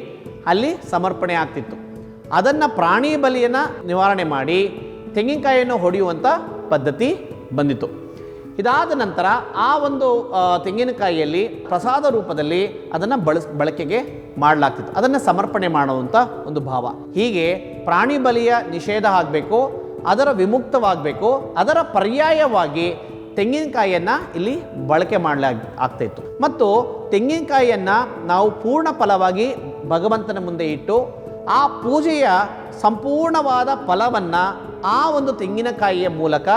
Speaker 2: ಅಲ್ಲಿ ಸಮರ್ಪಣೆ ಆಗ್ತಿತ್ತು. ಅದನ್ನು ಪ್ರಾಣಿ ಬಲಿಯನ್ನು ನಿವಾರಣೆ ಮಾಡಿ ತೆಂಗಿನಕಾಯಿಯನ್ನು ಹೊಡೆಯುವಂಥ ಪದ್ಧತಿ ಬಂದಿತ್ತು. ಇದಾದ ನಂತರ ಆ ಒಂದು ತೆಂಗಿನಕಾಯಿಯಲ್ಲಿ ಪ್ರಸಾದ ರೂಪದಲ್ಲಿ ಅದನ್ನು ಬಳಸ್ ಬಳಕೆಗೆ ಮಾಡಲಾಗ್ತಿತ್ತು. ಅದನ್ನು ಸಮರ್ಪಣೆ ಮಾಡುವಂಥ ಒಂದು ಭಾವ. ಹೀಗೆ ಪ್ರಾಣಿ ಬಲಿಯ ನಿಷೇಧ ಆಗಬೇಕು, ಅದರ ವಿಮುಕ್ತವಾಗಬೇಕು, ಅದರ ಪರ್ಯಾಯವಾಗಿ ತೆಂಗಿನಕಾಯಿಯನ್ನು ಇಲ್ಲಿ ಬಳಕೆ ಮಾಡಲಾ ಆಗ್ತಾಯಿತ್ತು. ಮತ್ತು ತೆಂಗಿನಕಾಯಿಯನ್ನು ನಾವು ಪೂರ್ಣ ಫಲವಾಗಿ ಭಗವಂತನ ಮುಂದೆ ಇಟ್ಟು ಆ ಪೂಜೆಯ ಸಂಪೂರ್ಣವಾದ ಫಲವನ್ನು ಆ ಒಂದು ತೆಂಗಿನಕಾಯಿಯ ಮೂಲಕ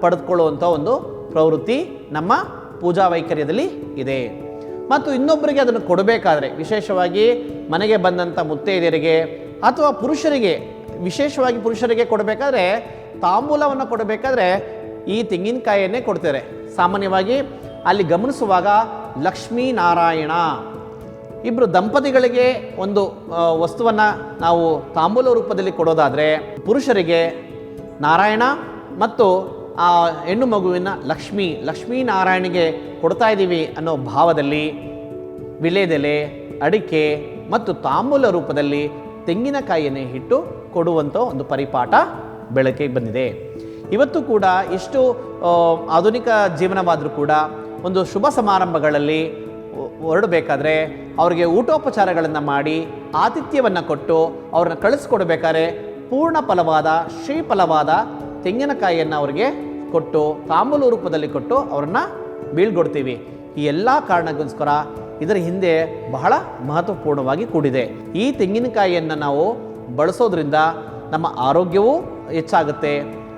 Speaker 2: ಪಡೆದುಕೊಳ್ಳುವಂಥ ಒಂದು ಪ್ರವೃತ್ತಿ ನಮ್ಮ ಪೂಜಾ ವೈಖರ್ಯದಲ್ಲಿ ಇದೆ. ಮತ್ತು ಇನ್ನೊಬ್ಬರಿಗೆ ಅದನ್ನು ಕೊಡಬೇಕಾದ್ರೆ ವಿಶೇಷವಾಗಿ ಮನೆಗೆ ಬಂದಂಥ ಮುತ್ತೈದೆಯರಿಗೆ ಅಥವಾ ಪುರುಷರಿಗೆ, ವಿಶೇಷವಾಗಿ ಪುರುಷರಿಗೆ ಕೊಡಬೇಕಾದ್ರೆ ತಾಂಬೂಲವನ್ನು ಕೊಡಬೇಕಾದ್ರೆ ಈ ತೆಂಗಿನಕಾಯಿಯನ್ನೇ ಕೊಡ್ತಾರೆ ಸಾಮಾನ್ಯವಾಗಿ ಅಲ್ಲಿ ಗಮನಿಸುವಾಗ ಲಕ್ಷ್ಮೀನಾರಾಯಣ ಇಬ್ಬರು ದಂಪತಿಗಳಿಗೆ ಒಂದು ವಸ್ತುವನ್ನು ನಾವು ತಾಂಬೂಲ ರೂಪದಲ್ಲಿ ಕೊಡೋದಾದರೆ ಪುರುಷರಿಗೆ ನಾರಾಯಣ ಮತ್ತು, ಆ, ಹೆಣ್ಣು ಮಗುವಿನ ಲಕ್ಷ್ಮಿ ನಾರಾಯಣಿಗೆ ಕೊಡ್ತಾ ಇದ್ದೀವಿ ಅನ್ನೋ ಭಾವದಲ್ಲಿ ವಿಳೆದೆಲೆ ಅಡಿಕೆ ಮತ್ತು ತಾಂಬೂಲ ರೂಪದಲ್ಲಿ ತೆಂಗಿನಕಾಯಿಯನ್ನೇ ಇಟ್ಟು ಕೊಡುವಂಥ ಒಂದು ಪರಿಪಾಠ ಬೆಳಕಿಗೆ ಬಂದಿದೆ. ಇವತ್ತು ಕೂಡ ಇಷ್ಟು ಆಧುನಿಕ ಜೀವನವಾದರೂ ಕೂಡ ಒಂದು ಶುಭ ಸಮಾರಂಭಗಳಲ್ಲಿ ಹೊರಡಬೇಕಾದ್ರೆ ಅವರಿಗೆ ಊಟೋಪಚಾರಗಳನ್ನು ಮಾಡಿ ಆತಿಥ್ಯವನ್ನು ಕೊಟ್ಟು ಅವ್ರನ್ನ ಕಳಿಸ್ಕೊಡ್ಬೇಕಾದ್ರೆ ಪೂರ್ಣ ಫಲವಾದ, ಶ್ರೀಫಲವಾದ ತೆಂಗಿನಕಾಯಿಯನ್ನು ಅವರಿಗೆ ಕೊಟ್ಟು, ತಾಂಬೂಲ ರೂಪದಲ್ಲಿ ಕೊಟ್ಟು ಅವ್ರನ್ನ ಬೀಳ್ಗೊಡ್ತೀವಿ. ಈ ಎಲ್ಲ ಕಾರಣಕ್ಕೋಸ್ಕರ ಇದರ ಹಿಂದೆ ಬಹಳ ಮಹತ್ವಪೂರ್ಣವಾಗಿ ಕೂಡಿದೆ. ಈ ತೆಂಗಿನಕಾಯಿಯನ್ನು ನಾವು ಬಳಸೋದ್ರಿಂದ ನಮ್ಮ ಆರೋಗ್ಯವೂ ಹೆಚ್ಚಾಗುತ್ತೆ.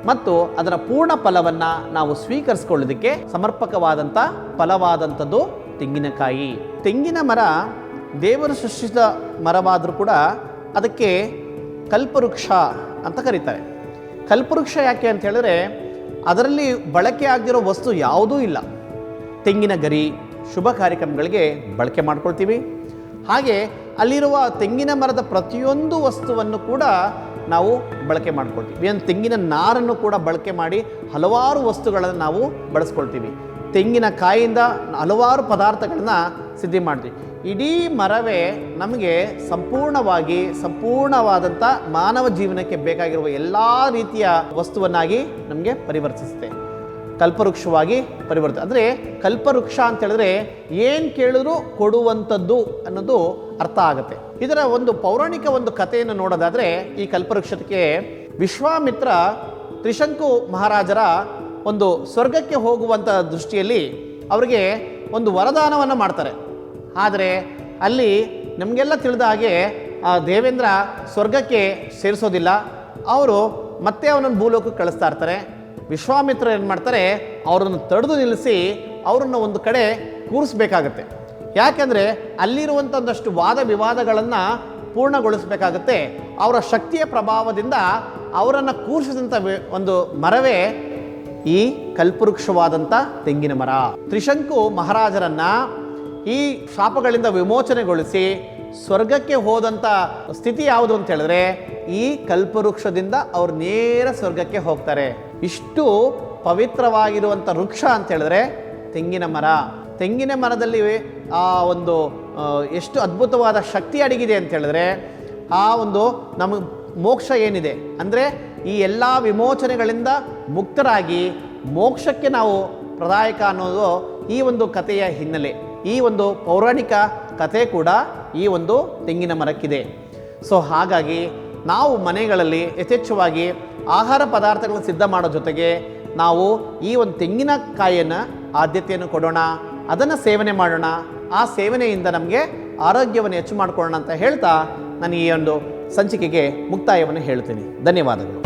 Speaker 2: ಮತ್ತು ಅದರ ಪೂರ್ಣ ಫಲವನ್ನು ನಾವು ಸ್ವೀಕರಿಸ್ಕೊಳ್ಳೋದಕ್ಕೆ ಸಮರ್ಪಕವಾದಂಥ ಫಲವಾದಂಥದ್ದು ತೆಂಗಿನಕಾಯಿ. ತೆಂಗಿನ ಮರ ದೇವರು ಸೃಷ್ಟಿಸಿದ ಮರವಾದರೂ ಕೂಡ ಅದಕ್ಕೆ ಕಲ್ಪವೃಕ್ಷ ಅಂತ ಕರೀತಾರೆ. ಕಲ್ಪವೃಕ್ಷ ಯಾಕೆ ಅಂತ ಹೇಳಿದ್ರೆ ಅದರಲ್ಲಿ ಬಳಕೆ ಆಗದಿರೋ ವಸ್ತು ಯಾವುದೂ ಇಲ್ಲ. ತೆಂಗಿನ ಗರಿ, ಶುಭ ಕಾರ್ಯಕ್ರಮಗಳಿಗೆ ಬಳಕೆ ಮಾಡ್ಕೊಳ್ತೀವಿ. ಹಾಗೆ ಅಲ್ಲಿರುವ ತೆಂಗಿನ ಮರದ ಪ್ರತಿಯೊಂದು ವಸ್ತುವನ್ನು ಕೂಡ ನಾವು ಬಳಕೆ ಮಾಡ್ಕೊಳ್ತೀವಿ. ಏನು ತೆಂಗಿನ ನಾರನ್ನು ಕೂಡ ಬಳಕೆ ಮಾಡಿ ಹಲವಾರು ವಸ್ತುಗಳನ್ನು ನಾವು ಬಳಸ್ಕೊಳ್ತೀವಿ. ತೆಂಗಿನ ಕಾಯಿಂದ ಹಲವಾರು ಪದಾರ್ಥಗಳನ್ನ ಸಿದ್ಧಿ ಮಾಡ್ತೀವಿ. ಇಡೀ ಮರವೇ ನಮಗೆ ಸಂಪೂರ್ಣವಾಗಿ ಸಂಪೂರ್ಣವಾದಂಥ ಮಾನವ ಜೀವನಕ್ಕೆ ಬೇಕಾಗಿರುವ ಎಲ್ಲ ರೀತಿಯ ವಸ್ತುವನ್ನಾಗಿ ನಮಗೆ ಪರಿವರ್ತಿಸುತ್ತೆ. ಕಲ್ಪವೃಕ್ಷವಾಗಿ ಪರಿವರ್ತನೆ. ಅಂದರೆ ಕಲ್ಪವೃಕ್ಷ ಅಂತ ಹೇಳಿದ್ರೆ ಏನು ಕೇಳಿದ್ರು ಕೊಡುವಂಥದ್ದು ಅನ್ನೋದು ಅರ್ಥ ಆಗುತ್ತೆ. ಇದರ ಒಂದು ಪೌರಾಣಿಕ ಒಂದು ಕಥೆಯನ್ನು ನೋಡೋದಾದರೆ ಈ ಕಲ್ಪವೃಕ್ಷಕ್ಕೆ ವಿಶ್ವಾಮಿತ್ರ ತ್ರಿಶಂಕು ಮಹಾರಾಜರ ಒಂದು ಸ್ವರ್ಗಕ್ಕೆ ಹೋಗುವಂಥ ದೃಷ್ಟಿಯಲ್ಲಿ ಅವರಿಗೆ ಒಂದು ವರದಾನವನ್ನು ಮಾಡ್ತಾರೆ. ಆದರೆ ಅಲ್ಲಿ ನಮಗೆಲ್ಲ ತಿಳಿದ ಹಾಗೆ ಆ ದೇವೇಂದ್ರ ಸ್ವರ್ಗಕ್ಕೆ ಸೇರಿಸೋದಿಲ್ಲ. ಅವರು ಮತ್ತೆ ಅವನನ್ನು ಭೂಲೋಕಕ್ಕೆ ಕಳಿಸ್ತಾ ಇರ್ತಾರೆ. ವಿಶ್ವಾಮಿತ್ರ ಏನು ಮಾಡ್ತಾರೆ? ಅವರನ್ನು ತಡೆದು ನಿಲ್ಲಿಸಿ ಅವರನ್ನು ಒಂದು ಕಡೆ ಕೂರಿಸ್ಬೇಕಾಗತ್ತೆ. ಯಾಕೆಂದರೆ ಅಲ್ಲಿರುವಂಥ ಒಂದಷ್ಟು ವಾದ ವಿವಾದಗಳನ್ನು ಪೂರ್ಣಗೊಳಿಸಬೇಕಾಗತ್ತೆ. ಅವರ ಶಕ್ತಿಯ ಪ್ರಭಾವದಿಂದ ಅವರನ್ನು ಕೂರಿಸಿದಂಥ ಒಂದು ಮರವೇ ಈ ಕಲ್ಪವೃಕ್ಷವಾದಂಥ ತೆಂಗಿನ ಮರ. ತ್ರಿಶಂಕು ಮಹಾರಾಜರನ್ನು ಈ ಶಾಪಗಳಿಂದ ವಿಮೋಚನೆಗೊಳಿಸಿ ಸ್ವರ್ಗಕ್ಕೆ ಹೋದಂಥ ಸ್ಥಿತಿ ಯಾವುದು ಅಂತ ಹೇಳಿದ್ರೆ ಈ ಕಲ್ಪವೃಕ್ಷದಿಂದ ಅವ್ರು ನೇರ ಸ್ವರ್ಗಕ್ಕೆ ಹೋಗ್ತಾರೆ. ಇಷ್ಟು ಪವಿತ್ರವಾಗಿರುವಂಥ ವೃಕ್ಷ ಅಂತ ಹೇಳಿದ್ರೆ ತೆಂಗಿನ ಮರ. ತೆಂಗಿನ ಮರದಲ್ಲಿ ಆ ಒಂದು ಎಷ್ಟು ಅದ್ಭುತವಾದ ಶಕ್ತಿ ಅಡಗಿದೆ ಅಂತ ಹೇಳಿದ್ರೆ ಆ ಒಂದು ನಮಗೆ ಮೋಕ್ಷ ಏನಿದೆ? ಅಂದರೆ ಈ ಎಲ್ಲ ವಿಮೋಚನೆಗಳಿಂದ ಮುಕ್ತರಾಗಿ ಮೋಕ್ಷಕ್ಕೆ ನಾವು ಪ್ರದಾಯಕ ಅನ್ನೋದು ಈ ಒಂದು ಕಥೆಯ ಹಿನ್ನೆಲೆ. ಈ ಒಂದು ಪೌರಾಣಿಕ ಕಥೆ ಕೂಡ ಈ ಒಂದು ತೆಂಗಿನ ಮರಕ್ಕಿದೆ. ಸೊ ಹಾಗಾಗಿ ನಾವು ಮನೆಗಳಲ್ಲಿ ಯಥೇಚ್ಛವಾಗಿ ಆಹಾರ ಪದಾರ್ಥಗಳನ್ನು ಸಿದ್ಧ ಮಾಡೋ ಜೊತೆಗೆ ನಾವು ಈ ಒಂದು ತೆಂಗಿನಕಾಯಿಯನ್ನು ಆದ್ಯತೆಯನ್ನು ಕೊಡೋಣ, ಅದನ್ನು ಸೇವನೆ ಮಾಡೋಣ. ಆ ಸೇವನೆಯಿಂದ ನಮಗೆ ಆರೋಗ್ಯವನ್ನು ಹೆಚ್ಚು ಮಾಡಿಕೊಳ್ಳೋಣ ಅಂತ ಹೇಳ್ತಾ ನಾನು ಈ ಒಂದು ಸಂಚಿಕೆಗೆ ಮುಕ್ತಾಯವನ್ನು ಹೇಳ್ತೀನಿ. ಧನ್ಯವಾದಗಳು.